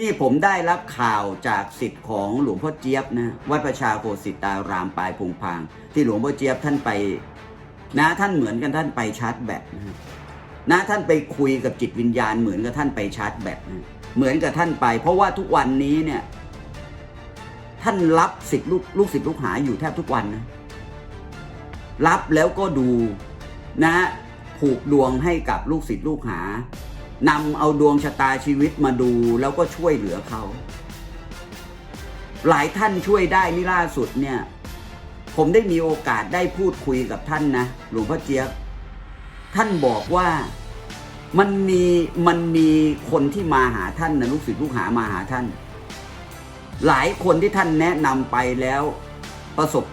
นี่ผมได้รับข่าวจากสิทธิ์ของหลวงพ่อเจี๊ยบนะวัดประชาโคสิตารามปลายพงพาง ที่หลวงพ่อเจี๊ยบท่านไป นะท่านเหมือนกันท่านไปชาร์จแบตนะนะท่านไปคุยกับจิตวิญญาณเหมือนกับท่านไปชาร์จแบตนะเหมือนกับท่านไป เพราะว่าทุกวันนี้เนี่ย ท่านรับสิทธิ์ลูกลูกศิษย์ลูกหาอยู่แทบทุกวันนะรับแล้วก็ดูนะผูกดวงให้กับลูกศิษย์ลูกหา นำเอาดวงชะตาชีวิตมาดูแล้วก็ช่วยเหลือเขา หลายท่านช่วยได้นี่ล่าสุดเนี่ย ผมได้มีโอกาสได้พูดคุยกับท่านนะหลวงพ่อเจี๊ยบท่านบอกว่ามันมีมันมีคนที่มาหาท่านนะลูกศิษย์ลูกหามาหาท่าน หลายคนที่ท่านแนะนำไปแล้วประสบ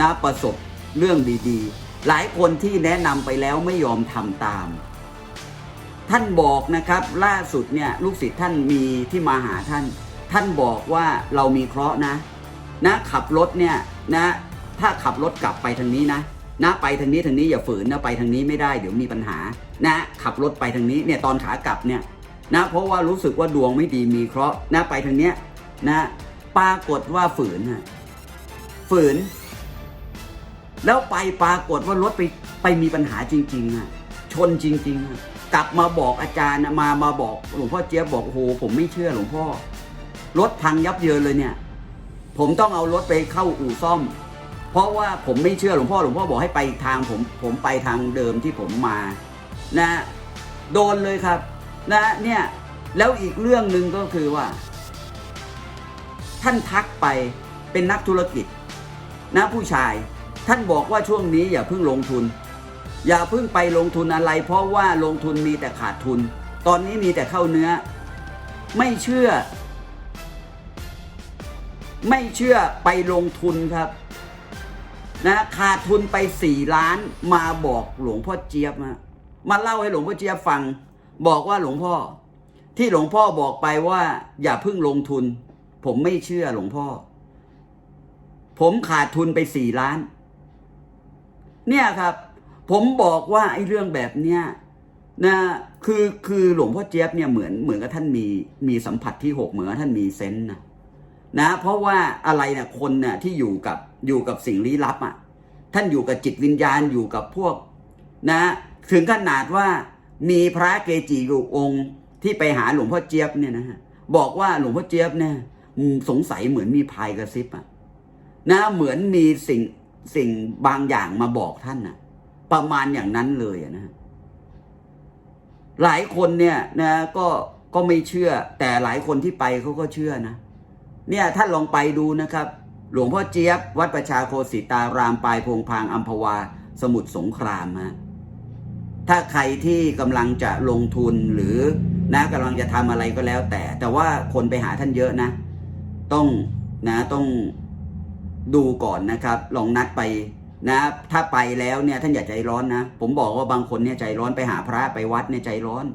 นะประสบเรื่องดีๆ หลายคนที่แนะนำไปแล้วไม่ยอมทำตาม ท่านบอกนะครับล่าสุดเนี่ยลูกศิษย์ท่านมีที่มาหาท่าน ท่านบอกว่าเรามีเคราะห์นะนะขับรถเนี่ยนะถ้าขับรถกลับไปทางนี้นะนะไปทางนี้ทางนี้อย่าฝืนนะไปทางนี้ไม่ได้เดี๋ยวมีปัญหานะขับรถไปทางนี้เนี่ยตอนขากลับเนี่ยนะเพราะว่ารู้สึกว่าดวงไม่ดีมีเคราะห์นะไปทางเนี้ยนะปรากฏว่าฝืนฝืน แล้วไปปรากฏว่ารถไปไปมีปัญหาจริงๆอะชนจริงๆอะ กลับมาบอกอาจารย์มามาบอกหลวงพ่อเจี๊ยบบอกโอ้โหผมไม่เชื่อหลวงพ่อรถพังยับเยินเลยเนี่ย ผมต้องเอารถไปเข้าอู่ซ่อม เพราะว่าผมไม่เชื่อหลวงพ่อหลวงพ่อบอกให้ไปทางผมผมไปทางเดิมที่ผมมานะโดนเลยครับนะเนี่ยแล้วอีกเรื่องหนึ่งก็คือว่า ท่านทักไปเป็นนักธุรกิจนะผู้ชาย ท่านบอกว่าช่วงนี้อย่าเพิ่งลงทุน อย่าเพิ่งไปลงทุนอะไร เพราะว่าลงทุนมีแต่ขาดทุน ตอนนี้มีแต่เข้าเนื้อ ไม่เชื่อ ไม่เชื่อไปลงทุนครับนะขาดทุนไปสี่ล้านมาบอกหลวงพ่อเจี๊ยบมามาเล่าให้หลวงพ่อเจี๊ยบฟัง บอกว่าหลวงพ่อ ที่หลวงพ่อบอกไปว่า อย่าเพิ่งลงทุน ผมไม่เชื่อหลวงพ่อ ผมขาดทุนไปสี่ล้าน เนี่ยครับ ผมบอกว่าไอ้เรื่องแบบเนี้ยนะคือคือหลวงพ่อเจี๊ยบเนี่ยเหมือนเหมือนกับท่านมีมีสัมผัสที่หกเหมือนกับท่านมีเซนส์นะนะ เพราะว่าอะไรนะคนนะ่ะที่อยู่กับอยู่กับสิ่งลี้ลับอะ่ะ ท่านอยู่กับจิตวิญญาณอยู่กับพวก นะ ถึงขนาดว่ามีพระเกจิอยู่องค์ที่ไปหาหลวงพ่อเจี๊ยบเนี่ยนะฮะบอกว่าหลวงพ่อเจี๊ยบเนี่ยสงสัยเหมือนมีพายกระซิบอะนะเหมือนมีสิ่งสิ่งบางอย่างมาบอกท่านนะ ประมาณอย่างนั้นเลยอะนะ หลายคนเนี่ยนะก็ก็ไม่เชื่อ แต่หลายคนที่ไปเขาก็เชื่อนะ เนี่ยท่านลองไปดูนะครับ หลวงพ่อเจี๊ยบ วัดประชาโคสิตารามปลายพงพางอัมพวา สมุทรสงครามฮะถ้าใครที่กำลังจะลงทุนหรือนะกำลังจะทำอะไรก็แล้วแต่ แต่ว่าคนไปหาท่านเยอะนะ ต้องนะต้องดูก่อนนะครับ ลองนัดไป นะถ้าไปแล้วเนี่ยท่านอย่าใจร้อนนะ ผมบอกว่าบางคนเนี่ยใจร้อนไปหาพระไปวัดเนี่ยใจร้อน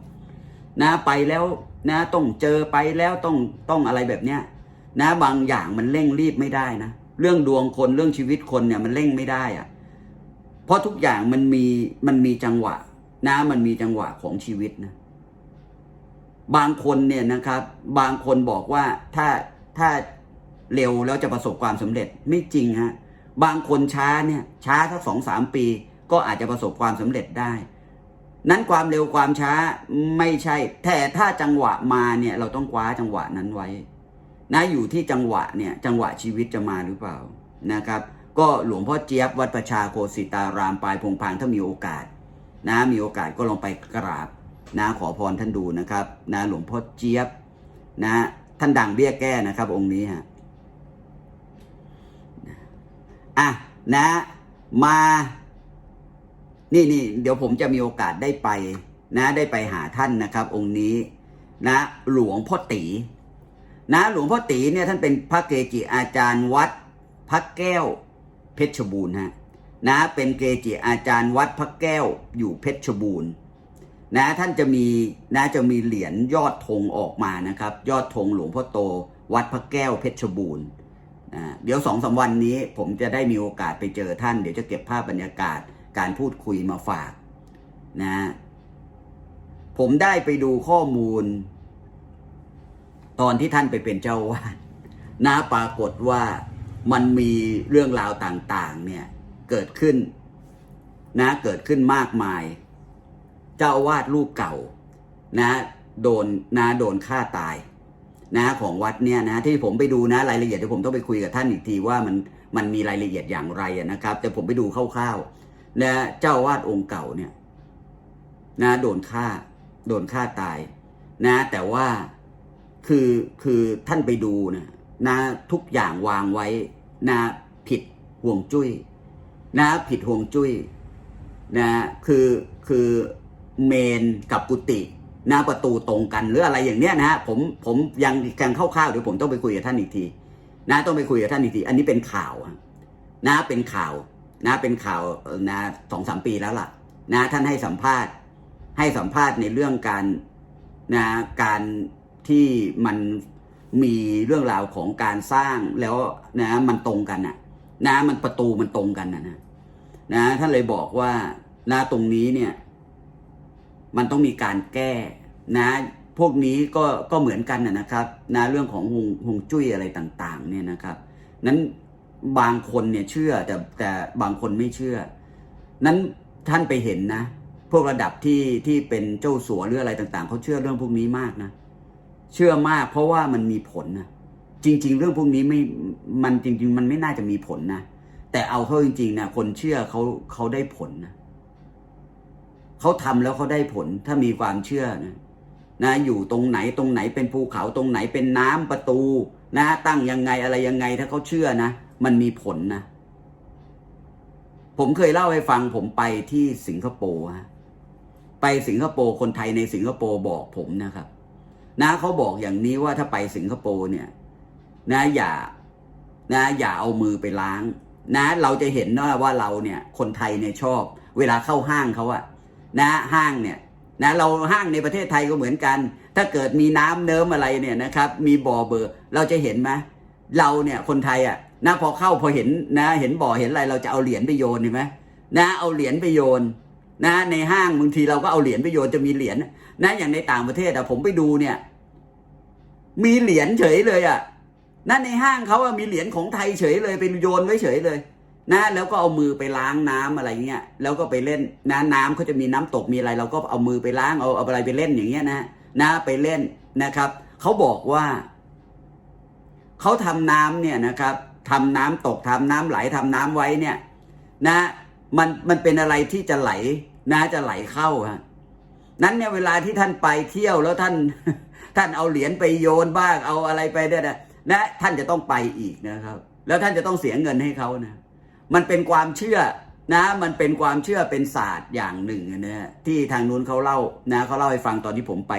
นะไปแล้วนะต้องเจอไปแล้วต้องต้องอะไรแบบเนี้ยนะบางอย่างมันเร่งรีบไม่ได้นะ เรื่องดวงคนเรื่องชีวิตคนเนี่ยมันเร่งไม่ได้อะเพราะทุกอย่างมันมีมันมีจังหวะ นะมันมีจังหวะของชีวิตนะบางคนเนี่ยนะครับ บางคนบอกว่าถ้าถ้าเร็วแล้วจะประสบความสำเร็จไม่จริงฮะ บางคนช้าเนี่ยช้าสักสองสามปี ก็อาจจะประสบความสำเร็จได้ นั้นความเร็วความช้าไม่ใช่ แต่ถ้าจังหวะมาเนี่ยเราต้องคว้าจังหวะนั้นไว้ นะอยู่ที่จังหวะเนี่ยจังหวะชีวิตจะมาหรือเปล่านะครับ ก็หลวงพ่อเจี๊ยบวัดประชาโกสิตารามปลายพงพางถ้ามีโอกาส นะมีโอกาสก็ลองไปกราบนะขอพรท่านดูนะครับนะหลวงพ่อเจี๊ยบนะท่านดังเบี้ยแก้นะครับองค์นี้ฮะ อะนะมานี่นี่เดี๋ยวผมจะมีโอกาสได้ไปนะได้ไปหาท่านนะครับ องค์นี้นะหลวงพ่อตีนะหลวงพ่อตีเนี่ยท่านเป็นพระเกจิอาจารย์วัดพระแก้วเพชรบูรณ์ฮะนะเป็นเกจิอาจารย์วัดพระแก้วอยู่เพชรบูรณ์นะท่านจะมีนะจะมีเหรียญยอดธงออกมานะครับ ยอดธงหลวงพ่อโต วัดพระแก้วเพชรบูรณ์ เดี๋ยวสองสาวันนี้ผมจะได้มีโอกาสไปเจอท่าน เดี๋ยวจะเก็บภาพบรรยากาศการพูดคุยมาฝากนะผมได้ไปดูข้อมูล ตอนที่ท่านไปเป็นเจ้าวาดนะปรากฏว่ามันมีเรื่องราวต่างๆ เนี่ยเกิดขึ้นนะเกิดขึ้นมากมาย เจ้าอาวาดรูปเก่านะโดนนะโดนฆ่าตาย นะของวัดเนี่ยนะที่ผมไปดูนะรายละเอียดเดี๋ยวผมต้องไปคุยกับท่านอีกทีว่ามันมันมีรายละเอียดอย่างไรอะนะครับ แต่ผมไปดูคร่าวๆนะเจ้าวาดองค์เก่าเนี่ยนะโดนฆ่าโดนฆ่าตายนะ แต่ว่าคือคือท่านไปดูนะนะทุกอย่างวางไว้นะผิดห่วงจุ้ยนะผิดห่วงจุ้ยนะคือคือเมนกับกุฏิ น้าประตูตรงกันหรืออะไรอย่างเนี้ยนะฮะผมผมยังยังคร่าวๆเดี๋ยวผมต้องไปคุยกับท่านอีกที นะต้องไปคุยกับท่านอีกที อันนี้เป็นข่าวนะเป็นข่าวนะเป็นข่าวนะสองสามปีแล้วล่ะ นะท่านให้สัมภาษณ์ ให้สัมภาษณ์ในเรื่องการนะการที่มันมีเรื่องราวของการสร้างแล้วนะมันตรงกันนะนะมันประตูมันตรงกันนะนะนะท่านเลยบอกว่านะตรงนี้เนี่ย มันต้องมีการแก้นะพวกนี้ก็ก็เหมือนกันนะครับนะเรื่องของหงหงจุ้ยอะไรต่างๆเนี่ยนะครับนั้นบางคนเนี่ยเชื่อแต่แต่บางคนไม่เชื่อ นั้นท่านไปเห็นนะ พวกระดับที่ที่เป็นเจ้าสัวหรืออะไรต่างๆเขาเชื่อเรื่องพวกนี้มากนะ เชื่อมากเพราะว่ามันมีผลนะจริง ๆ เรื่องพวกนี้ไม่มันจริง ๆ มันไม่น่าจะมีผลนะแต่เอาเข้าจริงๆนะคนเชื่อเขาเขาได้ผลนะ เขาทำแล้วเขาได้ผลถ้ามีความเชื่อนะนะอยู่ตรงไหนตรงไหนเป็นภูเขาตรงไหนเป็นน้ำประตูนะตั้งยังไงอะไรยังไงถ้าเขาเชื่อนะ มันมีผลนะ ผมเคยเล่าให้ฟังผมไปที่สิงคโปร์ฮะไปสิงคโปร์คนไทยในสิงคโปร์บอกผมนะครับนะเขาบอกอย่างนี้ว่าถ้าไปสิงคโปร์เนี่ยนะอย่านะอย่าเอามือไปล้าง นะ เราจะเห็นนะว่าเราเนี่ย คนไทยเนี่ยชอบ เวลาเข้าห้างเขาอะ นะห้างเนี่ยนะเราห้างในประเทศไทยก็เหมือนกัน ถ้าเกิดมีน้ำเนิ้มอะไรเนี่ยนะครับ มีบ่อเบอร์เราจะเห็นไหมเราเนี่ยคนไทยอะนะพอเข้าพอเห็นนะเห็นบ่อเห็นอะไรเราจะเอาเหรียญไปโยนเห็นไหมนะเอาเหรียญไปโยนนะในห้างบางทีเราก็เอาเหรียญไปโยนจะมีเหรียญนะอย่างในต่างประเทศอะผมไปดูเนี่ย มีเหรียญเฉยเลยอะนั่นในห้างเขาอะมีเหรียญของไทยเฉยเลยไปโยนไว้เฉยเลย นะแล้วก็เอามือไปล้างน้ำอะไรเงี้ยแล้วก็ไปเล่นนะน้ำเขาจะมีน้ำตกมีอะไร เราก็เอามือไปล้างเอาเอาอะไรไปเล่นอย่างเงี้ยนะนะไปเล่นนะครับเขาบอกว่าเขาทำน้ำเนี่ยนะครับทำน้ำตกทำน้ำไหลทำน้ำไว้เนี่ยนะมันมันเป็นอะไรที่จะไหลนะจะไหลเข้าฮะนั้นเนี่ยเวลาที่ท่านไปเที่ยวแล้วท่านท่านเอาเหรียญไปโยนบ้างเอาอะไรไปเนี่ยนะนะท่านจะต้องไปอีกนะครับ แล้วท่านจะต้องเสียเงินให้เขานะ มันเป็นความเชื่อนะ มันเป็นความเชื่อเป็นศาสตร์อย่างหนึ่งนะที่ทางนู้นเขาเล่านะเขาเล่าให้ฟังตอนที่ผมไป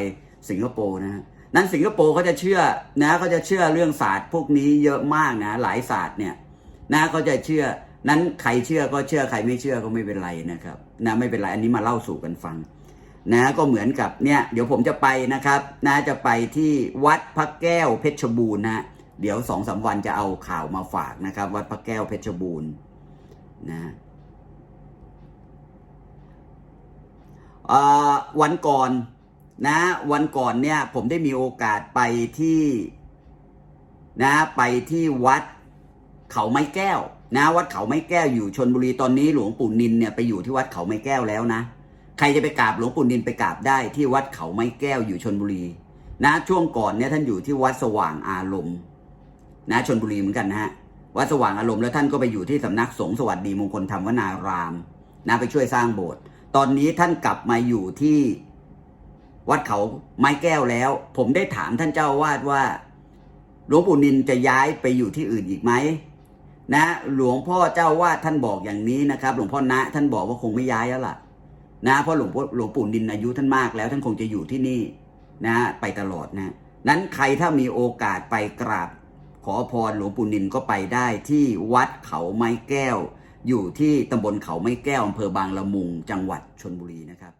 สิงคโปร์นะฮะนั้นสิงคโปร์เขาจะเชื่อนะเขาจะเชื่อเรื่องศาสตร์พวกนี้เยอะมากนะหลายศาสตร์เนี่ยนะเขาจะเชื่อนั้นใครเชื่อก็เชื่อใครไม่เชื่อก็ไม่เป็นไรนะครับนะไม่เป็นไรอันนี้มาเล่าสู่กันฟังนะก็เหมือนกับเนี่ยเดี๋ยวผมจะไปนะครับนะจะไปที่วัดพระแก้วเพชรบูรณ์นะเดี๋ยวสองสาวันจะเอาข่าวมาฝากนะครับ วัดพระแก้วเพชรบูรณ์ นะวันก่อนนะวันก่อนเนี่ยผมได้มีโอกาสไปที่นะไปที่วัดเขาไม้แก้วนะวัดเขาไม้แก้วอยู่ชนบุรีตอนนี้หลวงปู่นินเนี่ยไปอยู่ที่วัดเขาไม้แก้วแล้วนะ ใครจะไปกราบหลวงปู่นินไปกราบได้ที่วัดเขาไม้แก้วอยู่ชนบุรี นะช่วงก่อนเนี่ยท่านอยู่ที่วัดสว่างอารมณ์นะชนบุรีเหมือนกันนะฮะ วัดสว่างอารมณ์แล้วท่านก็ไปอยู่ที่สำนักสงฆ์สวัสดีมงคลธรรมวนารามนะไปช่วยสร้างโบสถ์ตอนนี้ท่านกลับมาอยู่ที่วัดเขาไม้แก้วแล้ว ผมได้ถามท่านเจ้าวาดว่า หลวงปู่นินจะย้ายไปอยู่ที่อื่นอีกไหมนะ หลวงพ่อเจ้าวาดท่านบอกอย่างนี้นะครับ หลวงพ่อณะท่านบอกว่าคงไม่ย้ายแล้วล่ะ นะเพราะหลวงพ่อหลวงปู่นินอายุท่านมากแล้ว ท่านคงจะอยู่ที่นี่นะ ไปตลอดนะ นั้นใครถ้ามีโอกาสไปกราบ ขอพรหลวงปู่นินก็ไปได้ที่วัดเขาไม้แก้ว อยู่ที่ตำบลเขาไม้แก้วอำเภอบางละมุงจังหวัดชนบุรีนะครับ